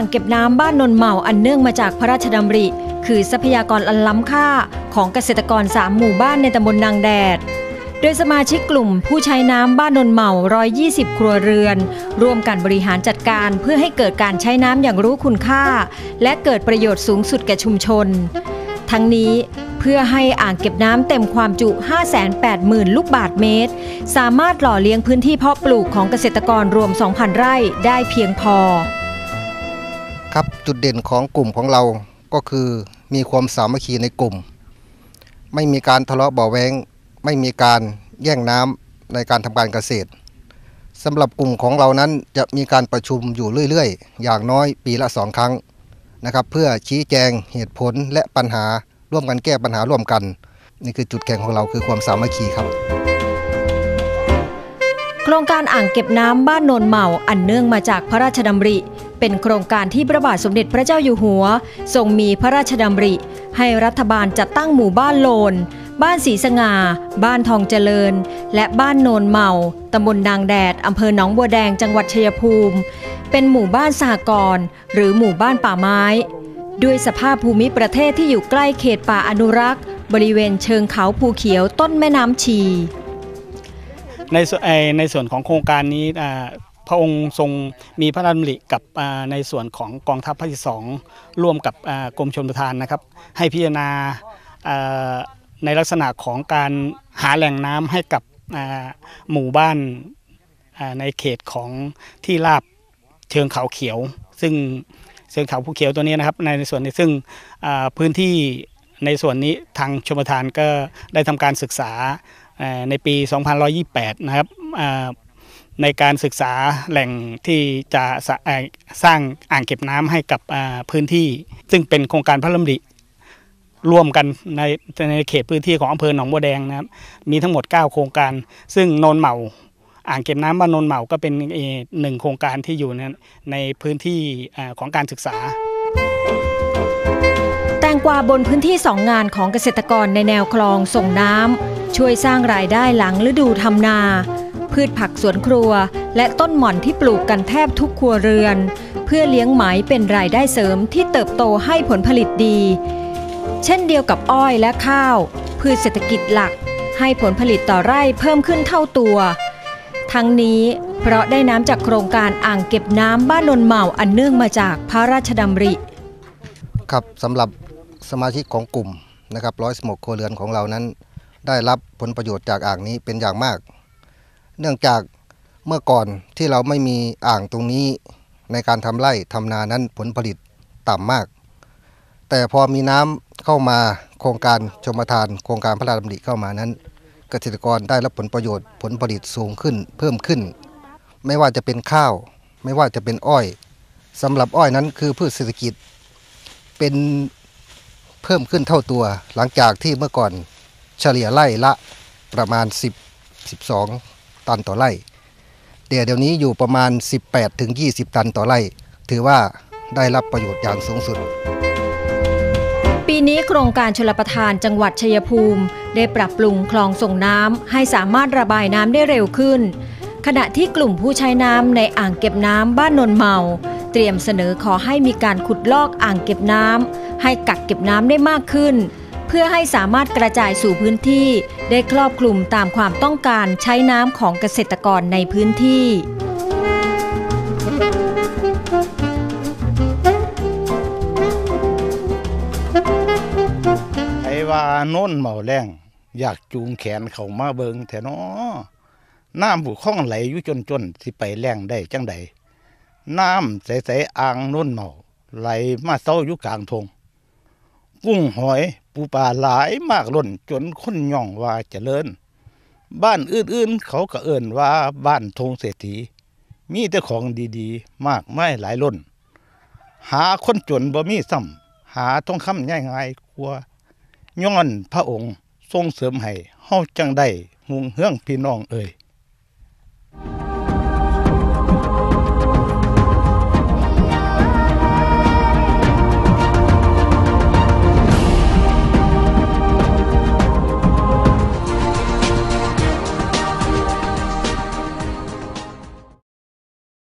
างเก็บน้ำบ้านนนเหมาอันเนื่องมาจากพระราชดำริ คือทรัพยากรอันล้ำค่าของเกษตรกรสามหมู่บ้านในตำบลนางแดด โดยสมาชิกกลุ่มผู้ใช้น้ำบ้านนนเหมา 120 ครัวเรือน ร่วมกันบริหารจัดการเพื่อให้เกิดการใช้น้ำอย่างรู้คุณค่า และเกิดประโยชน์สูงสุดแก่ชุมชน ทั้งนี้เพื่อให้อ่างเก็บน้ำเต็มความจุ 580,000 ลูกบาทเมตร สามารถหล่อเลี้ยงพื้นที่เพาะปลูกของเกษตรกรรวม 2,000 ไร่ได้เพียงพอ ครับจุดเด่นของกลุ่มของเราก็คือมีความสามัคคีในกลุ่ม ไม่มีการทะเลาะเบาแวงไม่มีการแย่งน้ำในการทำการเกษตรสำหรับกลุ่มของเรานั้นจะมีการประชุมอยู่เรื่อยๆ อย่างน้อยปีละสองครั้งนะครับ เพื่อชี้แจงเหตุผลและปัญหาร่วมกันแก้ปัญหาร่วมกัน นี่คือจุดแข็งของเราคือความสามัคคีครับ โครงการอ่างเก็บน้ำบ้านโนนเหมาอันเนื่องมาจากพระราชดำริ เป็นโครงการที่พระบาทสมเด็จพระเจ้าอยู่หัว ทรงมีพระราชดำริ ให้รัฐบาลจัดตั้งหมู่บ้านโลน บ้านศรีสง่า บ้านทองเจริญ และบ้านโนนเหมาตำบลนางแดดอำเภอหนองบัวแดงจังหวัดชัยภูมิ เป็นหมู่บ้านสหกรณ์หรือหมู่บ้านป่าไม้ ด้วยสภาพภูมิประเทศที่อยู่ใกล้เขตป่าอนุรักษ์ บริเวณเชิงเขาภูเขียวต้นแม่น้ำชี ในในส่วนของโครงการนี้พระองค์ทรงมีพระราชดำริกับในส่วนของกองทัพภาคที่สองร่วมกับกรมชลประทานนะครับ ให้พิจารณาในลักษณะของการหาแหล่งน้ำให้กับหมู่บ้านในเขตของที่ราบเชิงเขาเขียว ซึ่งเชิงเขาภูเขียวตัวนี้นะครับ ในส่วนนี้ซึ่งพื้นที่ในส่วนนี้ทางชมประทานก็ได้ทำการศึกษา ในปี 2128 นะครับในการศึกษาแหล่งที่จะสสร้างอ่างเก็บน้ำให้กับพื้นที่ ซึ่งเป็นโครงการพระราชดำริร่วมกันในในเขตพื้นที่ของอำเภอหนองบัวแดงนะครับ มีทั้งหมด 9 โครงการ ซึ่งโนนเหมาอ่างเก็บน้ำบ้านโนนเหมาก็เป็นหนึ่งโครงการที่อยู่ในในพื้นที่ของการศึกษา งกวาบนพื้นที่สองงานของเกษตรกรในแนวคลองส่งน้ำช่วยสร้างรายได้หลังฤดูทำนา พืชผักสวนครัว และต้นหม่อนที่ปลูกกันแทบทุกครัวเรือน เพื่อเลี้ยงไหมเป็นรายได้เสริมที่เติบโตให้ผลผลิตดี เช่นเดียวกับอ้อยและข้าว พืชเศรษฐกิจหลัก ให้ผลผลิตต่อไร่เพิ่มขึ้นเท่าตัว ทั้งนี้เพราะได้น้ำจากโครงการอ่างเก็บน้ำบ้านนนเหมาอันเนื่องมาจากพระราชดำริครับสำหรับ สมาชิกของกลุ่มนะครับร้อยสมกโคเรือนของเรานั้น ได้รับผลประโยชน์จากอ่างนี้เป็นอย่างมาก เนื่องจากเมื่อก่อนที่เราไม่มีอ่างตรงนี้ในการทำไร่ทำนานั้นผลผลิตต่ำมาก แต่พอมีน้ำเข้ามาโครงการชมทาน โครงการพระราชดำริเข้ามานั้น เกษตรกรได้รับผลประโยชน์ผลผลิตสูงขึ้นเพิ่มขึ้น ไม่ว่าจะเป็นข้าว ไม่ว่าจะเป็นอ้อยสำหรับอ้อยนั้นคือพืชเศรษฐกิจ เป็น เพิ่มขึ้นเท่าตัว หลังจากที่เมื่อก่อนเฉลี่ยไร่ละประมาณ 10 12 ตันต่อไร่เดี๋ยวเดี๋ยวนี้อยู่ประมาณ 18ถึง20 ตันต่อไร่ ถือว่าได้รับประโยชน์อย่างสูงสุด ปีนี้โครงการชลประทานจังหวัดชัยภูมิ ได้ปรับปรุงคลองส่งน้ำให้สามารถระบายน้ำได้เร็วขึ้น ขณะที่กลุ่มผู้ใช้น้ำในอ่างเก็บน้ำบ้านนนเมา เตรียมเสนอขอให้มีการขุดลอกอ่างเก็บน้ำให้กักเก็บน้ำได้มากขึ้น เพื่อให้สามารถกระจายสู่พื้นที่ ได้ครอบคลุมตามความต้องการใช้น้ำของเกษตรกรในพื้นที่ไอ้ว่าน้นเมาแรงอยากจูงแขนเขามาเบิงแถนอน้ำบุคล้องไหลอยู่จนจนสิไปแรงได้จังใด น้ำใสๆอ่างโน้นเมาไหลมาเศร้าอยู่กลางทงกุ้งหอยปูปลาหลายมากล้นจนคนย่องว่าเจริญ บ้านอื่นๆ เขาก็เอิ่นว่าบ้านทงเศรษฐี มีแต่ของดีๆ มากไม่หลายล้น หาคนจนบ่มีซ้ำหาทองคำง่ายๆกว่าย้อนพระองค์ทรงเสริมให้เฮาจังได้หุงเฮืองพี่น้องเอ่ย